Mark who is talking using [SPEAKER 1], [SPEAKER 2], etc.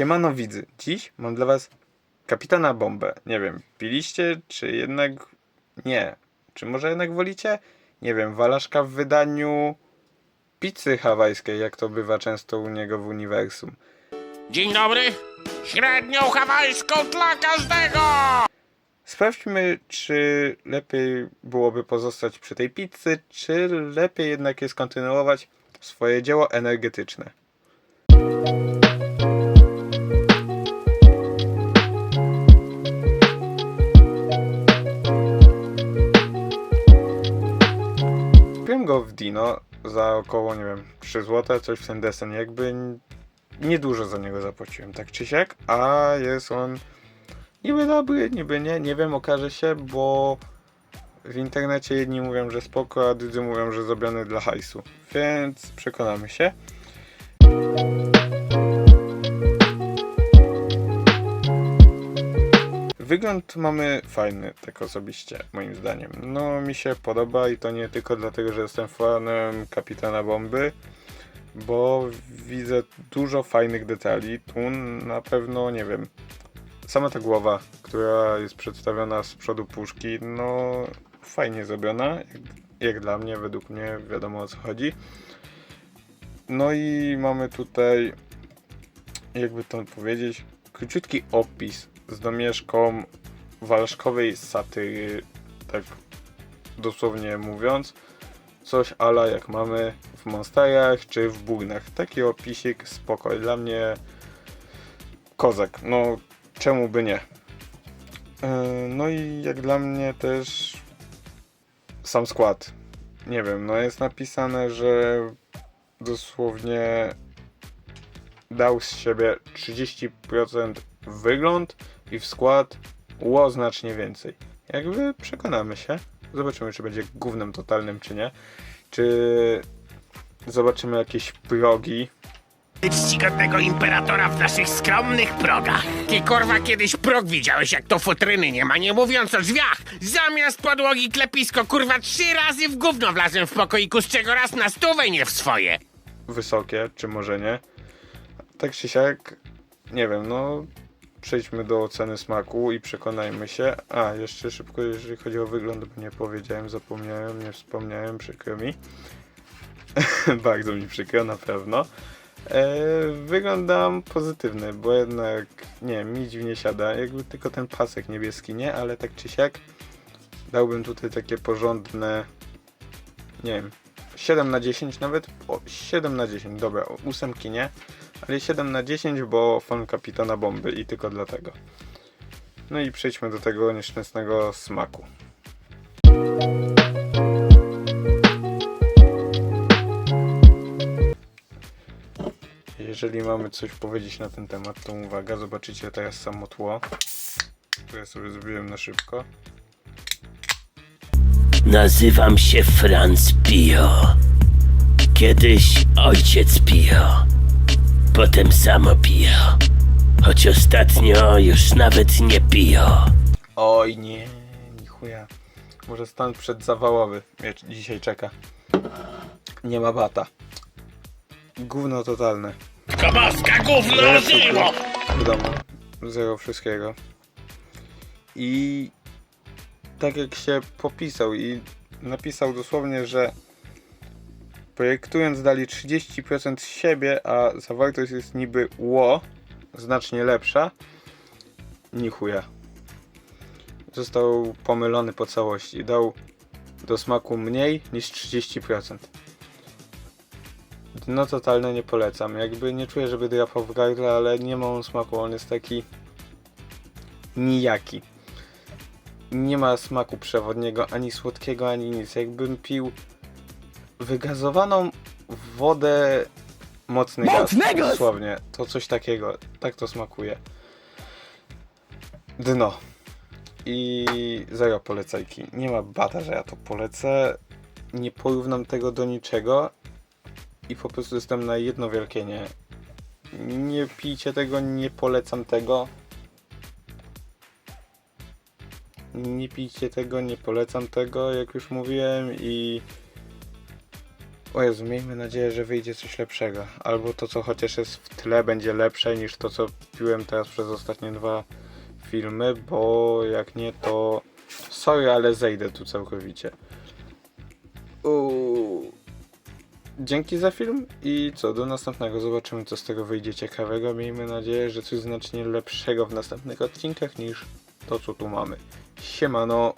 [SPEAKER 1] Siemano widzy, dziś mam dla was kapitana bombę. Nie wiem, piliście, czy jednak nie? Czy może jednak wolicie? Nie wiem, walaszka w wydaniu pizzy hawajskiej, jak to bywa często u niego w uniwersum.
[SPEAKER 2] Dzień dobry. Średnią hawajską dla każdego!
[SPEAKER 1] Sprawdźmy, czy lepiej byłoby pozostać przy tej pizzy, czy lepiej jednak jest kontynuować swoje dzieło energetyczne. Dino za około, nie wiem, 3 zł, coś w ten desen. Jakby niedużo za niego zapłaciłem, tak czy siak, a jest on niby dobry, niby nie, nie wiem, okaże się, bo w internecie jedni mówią, że spoko, a drudzy mówią, że zrobiony dla hajsu. Więc przekonamy się. Wygląd mamy fajny, tak osobiście, moim zdaniem. No, mi się podoba i to nie tylko dlatego, że jestem fanem Kapitana Bomby, bo widzę dużo fajnych detali. Tu na pewno, nie wiem, sama ta głowa, która jest przedstawiona z przodu puszki, no fajnie zrobiona, jak, jak dla mnie, według mnie wiadomo o co chodzi. No i mamy tutaj, jakby to powiedzieć, króciutki opis z domieszką walszkowej satyry, tak dosłownie mówiąc. Coś ala jak mamy w Monsterach czy w Burnach. Taki opisik spoko. Dla mnie kozak. No czemu by nie? Yy, No i jak dla mnie też sam skład. Nie wiem, no jest napisane, że dosłownie dał z siebie 30% w wygląd i w skład ło znacznie więcej. Jakby przekonamy się. Zobaczymy, czy będzie gównem totalnym, czy nie. Czy zobaczymy jakieś progi,
[SPEAKER 2] Czcigodnego imperatora w naszych skromnych progach. Ty korwa kiedyś prog widziałeś, jak to futryny nie ma, nie mówiąc o drzwiach. Zamiast podłogi klepisko, kurwa, trzy razy w gówno wlazłem w pokoiku, z czego raz na stówę nie w swoje.
[SPEAKER 1] wysokie, czy może nie. Tak czy siak, nie wiem, no przejdźmy do oceny smaku i przekonajmy się. A, jeszcze szybko, jeżeli chodzi o wygląd, bo nie powiedziałem, zapomniałem, nie wspomniałem, przykro mi. Bardzo mi przykro, na pewno. E, wyglądam pozytywny, bo jednak, nie mi dziwnie siada. Jakby tylko ten pasek niebieski, nie? Ale tak czy siak dałbym tutaj takie porządne, nie wiem, 7 na 10 nawet, o, 7 na 10, dobra, ósemki nie, ale 7 na 10, bo fan kapitana bomby i tylko dlatego. No i przejdźmy do tego nieszczęsnego smaku. Jeżeli mamy coś powiedzieć na ten temat, to uwaga, zobaczycie teraz samo tło, które sobie zrobiłem na szybko.
[SPEAKER 3] Nazywam się Franz Pio. Kiedyś ojciec Pio. Potem samo Pio. Choć ostatnio już nawet nie Pio.
[SPEAKER 1] Oj nie, ni chuja. Może stan przedzawałowy mnie dzisiaj czeka. Nie ma bata. Gówno totalne.
[SPEAKER 2] Koboska gówno żyło!
[SPEAKER 1] W domu. Zero wszystkiego. I tak jak się popisał i napisał dosłownie, że projektując dali 30% z siebie, a zawartość jest niby ło, znacznie lepsza. Ni chuja. Został pomylony po całości. Dał do smaku mniej niż 30%. No totalnie nie polecam. Jakby nie czuję, żeby drapał w gardle, ale nie ma on smaku. On jest taki nijaki. Nie ma smaku przewodniego, ani słodkiego, ani nic. Jakbym pił wygazowaną wodę mocny gaz. Dosłownie. To coś takiego. Tak to smakuje. Dno. I zero polecajki. Nie ma bata, że ja to polecę. Nie porównam tego do niczego i po prostu jestem na jedno wielkie nie. Nie pijcie tego, nie polecam tego. Nie pijcie tego, nie polecam tego, jak już mówiłem i O Jezu, miejmy nadzieję, że wyjdzie coś lepszego. Albo to, co chociaż jest w tle, będzie lepsze niż to, co piłem teraz przez ostatnie dwa filmy, bo jak nie, to sorry, ale zejdę tu całkowicie. Uuu. Dzięki za film i co, do następnego. Zobaczymy, co z tego wyjdzie ciekawego. Miejmy nadzieję, że coś znacznie lepszego w następnych odcinkach niż to, co tu mamy. Siemano.